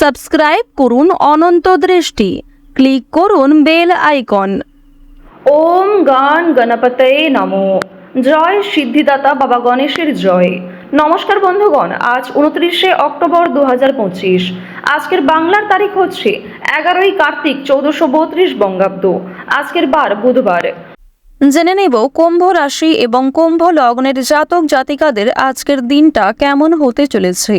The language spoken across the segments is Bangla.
সাবস্ক্রাইব করুন অনন্ত দৃষ্টি। ক্লিক করুন বেল আইকন। ওম গান গণপতয়ে নমো। জয় সিদ্ধিদাতা বাবা গণেশের জয়। নমস্কার বন্ধুগণ আজ উনত্রিশে অক্টোবর দু পঁচিশ। আজকের বাংলার তারিখ হচ্ছে এগারোই কার্তিক চৌদ্দশো বত্রিশ বঙ্গাব্দ। আজকের বার বুধবার। জেনে নেব কুম্ভ রাশি এবং কুম্ভ লগ্নের জাতক জাতিকাদের আজকের দিনটা কেমন হতে চলেছে।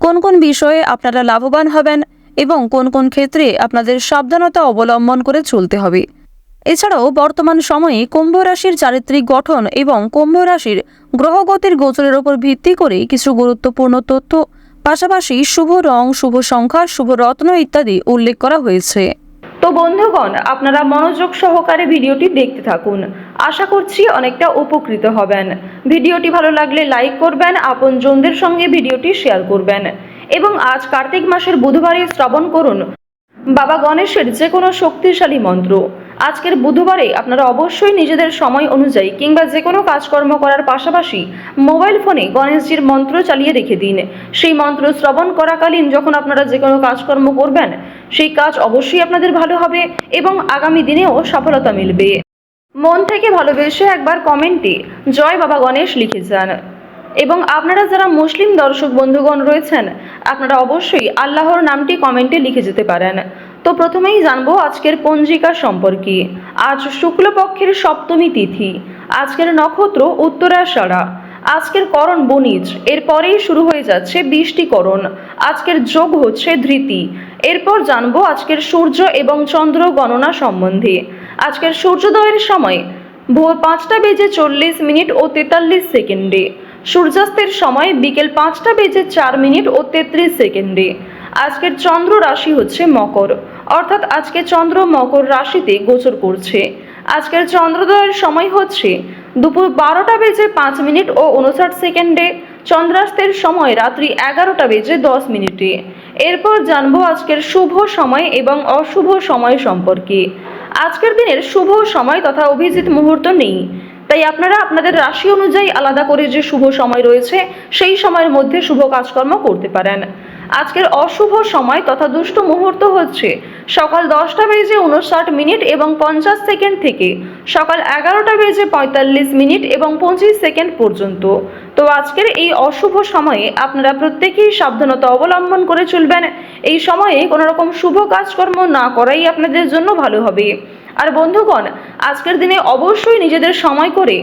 কোন কোন বিষয়ে আপনারা লাভবান হবেন এবং কোন কোন ক্ষেত্রে আপনাদের সাবধানতা অবলম্বন করে চলতে হবে। এছাড়াও বর্তমান সময়ে কুম্ভ রাশির চারিত্রিক গঠন এবং কুম্ভ রাশির গ্রহগতির গোচরের ওপর ভিত্তি করে কিছু গুরুত্বপূর্ণ তথ্য, পাশাপাশি শুভ রং, শুভ সংখ্যা, শুভ রত্ন ইত্যাদি উল্লেখ করা হয়েছে। তো বন্ধুগণ, আপনারা মনোযোগ সহকারে ভিডিওটি দেখতে থাকুন। আশা করছি অনেকটা উপকৃত হবেন। ভিডিওটি ভালো লাগলে লাইক করবেন, আপনজনদের সঙ্গে ভিডিওটি শেয়ার করবেন। এবং আজ কার্তিক মাসের বুধবারে শ্রবণ করুন। বাবা গণেশের যে কোনো শক্তিশালী মন্ত্র। আজকের বুধবারে আপনারা অবশ্যই নিজেদের সময় অনুযায়ী কিংবা যে কোনো কাজকর্ম করার পাশাপাশি মোবাইল ফোনে গণেশজির মন্ত্র চালিয়ে রেখে দিন। সেই মন্ত্র শ্রবণ করাকালীন যখন আপনারা যে কোনো কাজকর্ম করবেন, সেই কাজ অবশ্যই আপনাদের ভালো হবে এবং আগামী দিনেও সফলতা মিলবে। মন থেকে ভালোবেসে একবার কমেন্টে জয় বাবা গণেশ লিখে যান। এবং আপনারা যারা মুসলিম দর্শক বন্ধুগণ রয়েছেন, আপনারা অবশ্যই আল্লাহর নামটি কমেন্টে লিখে যেতে পারেন। তো প্রথমেই জানব আজকের পঞ্জিকা সম্পর্কে। আজ শুক্লপক্ষের সপ্তমী তিথি। আজকের নক্ষত্র উত্তরাষাঢ়া। আজকের করণ বণিজ। এরপরেই শুরু হয়ে যাচ্ছে বৃষ্টিকরণ। আজকের যোগ হচ্ছে ধৃতি। এরপর জানব আজকের সূর্য এবং চন্দ্র গণনা সম্বন্ধে। আজকের সূর্যোদয়ের সময় ভোর পাঁচটা বেজে চল্লিশ মিনিট ও তেতাল্লিশ সেকেন্ডে। সূর্যাস্তের সময় বিকেল পাঁচটা বেজে চার মিনিট ও তেত্রিশ সেকেন্ডে। আজকের চন্দ্র রাশি হচ্ছে মকর। অর্থাৎ আজকে চন্দ্র মকর রাশিতে গোচর করছে। আজকের চন্দ্রোদয়ের সময় হচ্ছে দুপুর বারোটা বেজে পাঁচ মিনিট ও উনষাট সেকেন্ডে। চন্দ্রাস্তের সময় রাত্রি এগারোটা বেজে দশ মিনিটে। এরপর জানব আজকের শুভ সময় এবং অশুভ সময় সম্পর্কে। আজকের দিনের শুভ সময় তথা অভিজিৎ মুহূর্ত নেই। তাই আপনারা আপনাদের রাশি অনুযায়ী আলাদা করে যে শুভ সময় রয়েছে, সেই সময়ের মধ্যে শুভ কাজকর্ম করতে পারেন। আজকের অশুভ সময় তথা দুষ্ট মুহূর্ত হচ্ছে সকাল দশটা বেজে উনষাট মিনিট এবং পঞ্চাশ সেকেন্ড থেকে সকাল এগারোটা বেজে পঁয়তাল্লিশ মিনিট এবং পঁচিশ সেকেন্ড পর্যন্ত। তো আজকের এই অশুভ সময়ে আপনারা প্রত্যেকেই সাবধানতা অবলম্বন করে চলবেন। এই সময়ে কোনো রকম শুভ কাজকর্ম না করাই আপনাদের জন্য ভালো হবে। আর বন্ধুগণ, আজকের দিনে অবশ্যই নিজেদের সময় করে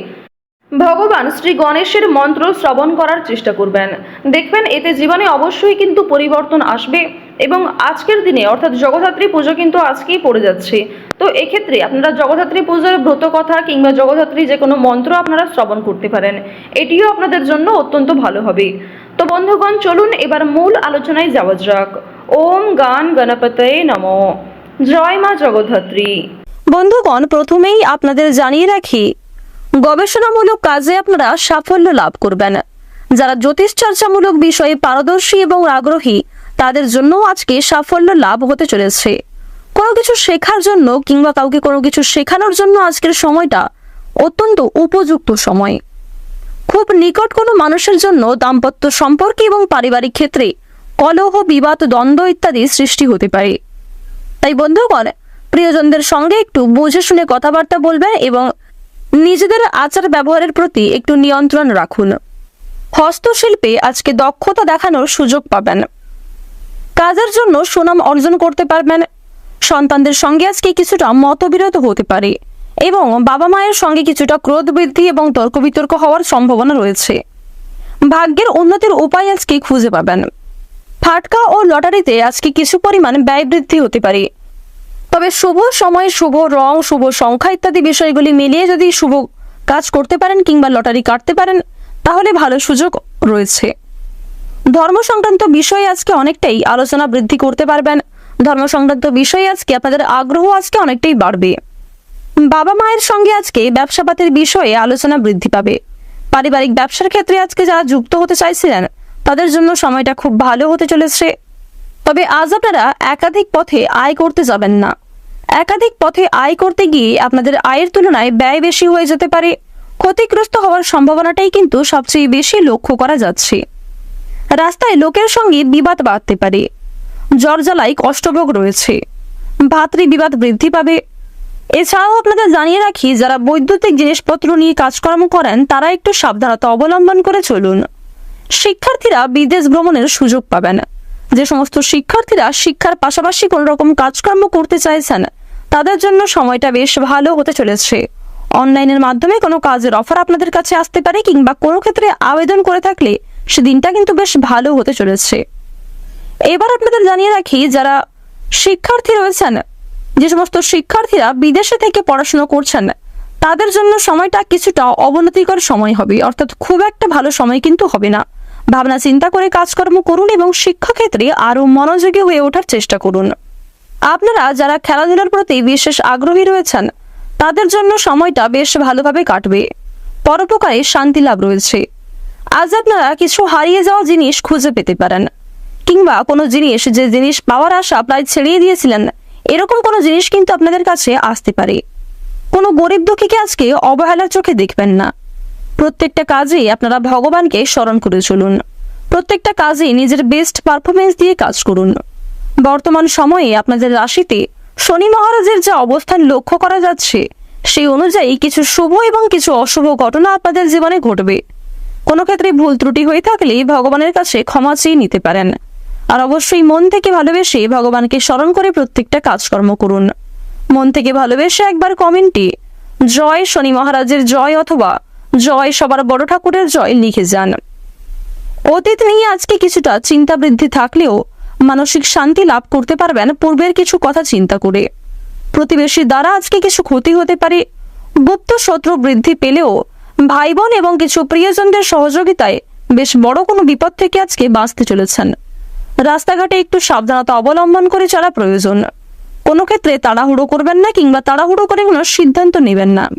ভগবান শ্রী গণেশের মন্ত্র শ্রবণ করার চেষ্টা করবেন। দেখবেন, এতে জীবনে অবশ্যই কিন্তু পরিবর্তন আসবে এবং আজকের দিনে, অর্থাৎ জগদ্ধাত্রী পুজো কিন্তু আজকেই পড়ে যাচ্ছে। তো এক্ষেত্রে আপনারা জগদ্ধাত্রী পুজোর ব্রত কথা কিংবা জগদ্ধাত্রী যে কোনো মন্ত্র আপনারা শ্রবণ করতে পারেন। এটিও আপনাদের জন্য অত্যন্ত ভালো হবে। তো বন্ধুগণ, চলুন এবার মূল আলোচনায় যাওয়া যাক। ওম গান গণপতয়ে নম। জয় মা জগদ্ধাত্রী। বন্ধুগণ, প্রথমেই আপনাদের জানিয়ে রাখি, গবেষণামূলক কাজে আপনারা সাফল্য লাভ করবেন। যারা জ্যোতিষ চর্চামূলক বিষয়ে পারদর্শী এবং আগ্রহী, তাদের জন্য আজকে সাফল্য লাভ হতে চলেছে। কোনো কিছু শেখার জন্য কিংবা কাউকে কোনো কিছু শেখানোর জন্য আজকের সময়টা অত্যন্ত উপযুক্ত সময়। খুব নিকট কোনো মানুষের জন্য দাম্পত্য সম্পর্কে এবং পারিবারিক ক্ষেত্রে কলহ, বিবাদ, দ্বন্দ্ব ইত্যাদি সৃষ্টি হতে পারে। তাই বন্ধুগণ প্রিয়জনদের সঙ্গে একটু বুঝে শুনে কথাবার্তা বলবেন এবং নিজেদের আচার ব্যবহারের প্রতি একটু নিয়ন্ত্রণ রাখুন। হস্তশিল্পে আজকে দক্ষতা দেখানোর সুযোগ পাবেন। কাজের জন্য সুনাম অর্জন করতে পারবেন। সন্তানদের সঙ্গে আজকে কিছুটা মতবিরোধ হতে পারে এবং বাবা মায়ের সঙ্গে কিছুটা ক্রোধ বৃদ্ধি এবং তর্ক বিতর্ক হওয়ার সম্ভাবনা রয়েছে। ভাগ্যের উন্নতির উপায় আজকে খুঁজে পাবেন। ফাটকা ও লটারিতে আজকে কিছু পরিমাণ ব্যয় বৃদ্ধি হতে পারে। তবে শুভ সময়, শুভ রং, শুভ সংখ্যা ইত্যাদি বিষয়গুলি মিলিয়ে যদি শুভ কাজ করতে পারেন কিংবা লটারি কাটতে পারেন, তাহলে ভালো সুযোগ রয়েছে। ধর্ম সংক্রান্ত বিষয়ে আজকে অনেকটাই আলোচনা বৃদ্ধি করতে পারবেন। ধর্ম সংক্রান্ত বিষয়ে আজকে আপনাদের আগ্রহ আজকে অনেকটাই বাড়বে। বাবা মায়ের সঙ্গে আজকে ব্যবসাপাতের বিষয়ে আলোচনা বৃদ্ধি পাবে। পারিবারিক ব্যবসার ক্ষেত্রে আজকে যারা যুক্ত হতে চাইছিলেন, তাদের জন্য সময়টা খুব ভালো হতে চলেছে। তবে আজ আপনারা একাধিক পথে আয় করতে যাবেন না। একাধিক পথে আয় করতে গিয়ে আপনাদের আয়ের তুলনায় ব্যয় বেশি হয়ে যেতে পারে। ক্ষতিগ্রস্ত হওয়ার সম্ভাবনাটাই কিন্তু সবচেয়ে বেশি লক্ষ্য করা যাচ্ছে। রাস্তায় লোকের সঙ্গে বিবাদ বাড়তে পারে। জ্বরজ্বালায় কষ্টভোগ রয়েছে। ভাতৃ বিবাদ বৃদ্ধি পাবে। এছাড়াও আপনাদের জানিয়ে রাখি, যারা বৈদ্যুতিক জিনিসপত্র নিয়ে কাজকর্ম করেন, তারা একটু সাবধানতা অবলম্বন করে চলুন। শিক্ষার্থীরা বিদেশ ভ্রমণের সুযোগ পাবেন। যে সমস্ত শিক্ষার্থীরা শিক্ষার পাশাপাশি কোনো রকম কাজকর্ম করতে চাইছেন, তাদের জন্য সময়টা বেশ ভালো হতে চলেছে। অনলাইনের মাধ্যমে কোনো কাজের অফার আপনাদের কাছে আসতে পারে কিংবা কোনো ক্ষেত্রে আবেদন করে থাকলে সেদিনটা কিন্তু বেশ ভালো হতে চলেছে। এবার আপনাদের জানিয়ে রাখি, যারা শিক্ষার্থী রয়েছেন, যে সমস্ত শিক্ষার্থীরা বিদেশে থেকে পড়াশোনা করছেন, তাদের জন্য সময়টা কিছুটা অবনতিকর সময় হবে। অর্থাৎ খুব একটা ভালো সময় কিন্তু হবে না। ভাবনা চিন্তা করে কাজকর্ম করুন এবং শিক্ষাক্ষেত্রে আরও মনোযোগী হয়ে ওঠার চেষ্টা করুন। আপনারা যারা খেলাধুলার প্রতি বিশেষ আগ্রহী রয়েছেন, তাদের জন্য সময়টা বেশ ভালোভাবে কাটবে। পরোপকারে শান্তি লাভ রয়েছে। আজ আপনারা কিছু হারিয়ে যাওয়া জিনিস খুঁজে পেতে পারেন, কিংবা কোনো জিনিস যে জিনিস পাওয়ার আশা প্রায় ছেড়িয়ে দিয়েছিলেন, এরকম কোনো জিনিস কিন্তু আপনাদের কাছে আসতে পারে। কোনো গরিব দুঃখীকে আজকে অবহেলার চোখে দেখবেন না। প্রত্যেকটা কাজেই আপনারা ভগবানকে স্মরণ করে চলুন। প্রত্যেকটা কাজে নিজের বেস্ট পারফরমেন্স দিয়ে কাজ করুন। বর্তমান সময়ে আপনাদের রাশিতে শনি মহারাজের যে অবস্থান লক্ষ্য করা যাচ্ছে, সেই অনুযায়ী কিছু শুভ এবং কিছু অশুভ ঘটনা আপনাদের জীবনে ঘটবে। কোনো ক্ষেত্রে ভুল ত্রুটি হয়ে থাকলে ভগবানের কাছে ক্ষমা চেয়ে নিতে পারেন। আর অবশ্যই মন থেকে ভালোবেসে ভগবানকে স্মরণ করে প্রত্যেকটা কাজকর্ম করুন। মন থেকে ভালোবেসে একবার কমেন্টে, জয় শনি মহারাজের জয় অথবা জয় সবার বড় ঠাকুরের জয় লিখে যান। অতীত নিয়ে আজকে কিছুটা চিন্তা বৃদ্ধি থাকলেও মানসিক শান্তি লাভ করতে পারবেন পূর্বের কিছু কথা চিন্তা করে। প্রতিবেশীর দ্বারা আজকে কিছু ক্ষতি হতে পারে। গুপ্ত শত্রু বৃদ্ধি পেলেও ভাই বোন এবং কিছু প্রিয়জনদের সহযোগিতায় বেশ বড় কোনো বিপদ থেকে আজকে বাঁচতে চলেছেন। রাস্তাঘাটে একটু সাবধানতা অবলম্বন করে চলা প্রয়োজন। কোনো ক্ষেত্রে তাড়াহুড়ো করবেন না কিংবা তাড়াহুড়ো করে কোনো সিদ্ধান্ত নেবেন না।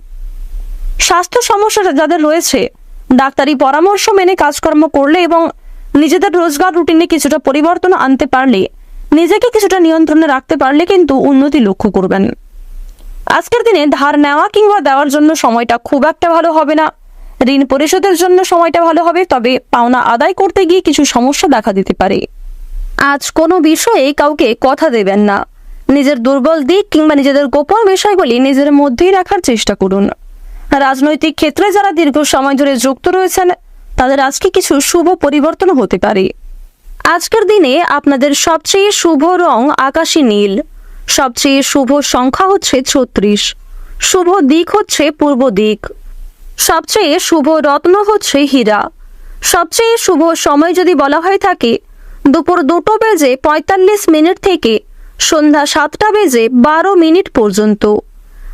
স্বাস্থ্য সমস্যা যাদের রয়েছে, ডাক্তারি পরামর্শ মেনে কাজকর্ম করলে এবং নিজেদের রোজগার রুটিনে কিছুটা পরিবর্তন আনতে পারলে, নিজেকে কিছুটা নিয়ন্ত্রণে রাখতে পারলে কিন্তু উন্নতি লক্ষ্য করবেন। আজকের দিনে ধার নেওয়া কিংবা দেওয়ার জন্য সময়টা খুব একটা ভালো হবে না। ঋণ পরিশোধের জন্য সময়টা ভালো হবে, তবে পাওনা আদায় করতে গিয়ে কিছু সমস্যা দেখা দিতে পারে। আজ কোনো বিষয়ে কাউকে কথা দেবেন না। নিজের দুর্বল দিক কিংবা নিজেদের গোপন বিষয়গুলি নিজের মধ্যেই রাখার চেষ্টা করুন। রাজনৈতিক ক্ষেত্রে যারা দীর্ঘ সময় ধরে যুক্ত রয়েছেন, তাদের আজকে কিছু শুভ পরিবর্তন হতে পারে। আজকের দিনে আপনাদের সবচেয়ে শুভ রং আকাশী নীল। সবচেয়ে শুভ সংখ্যা হচ্ছে ছত্রিশ। শুভ দিক হচ্ছে পূর্ব দিক। সবচেয়ে শুভ রত্ন হচ্ছে হীরা। সবচেয়ে শুভ সময় যদি বলা হয়ে থাকে, দুপুর দুটো বেজে পঁয়তাল্লিশ মিনিট থেকে সন্ধ্যা সাতটা বেজে বারো মিনিট পর্যন্ত।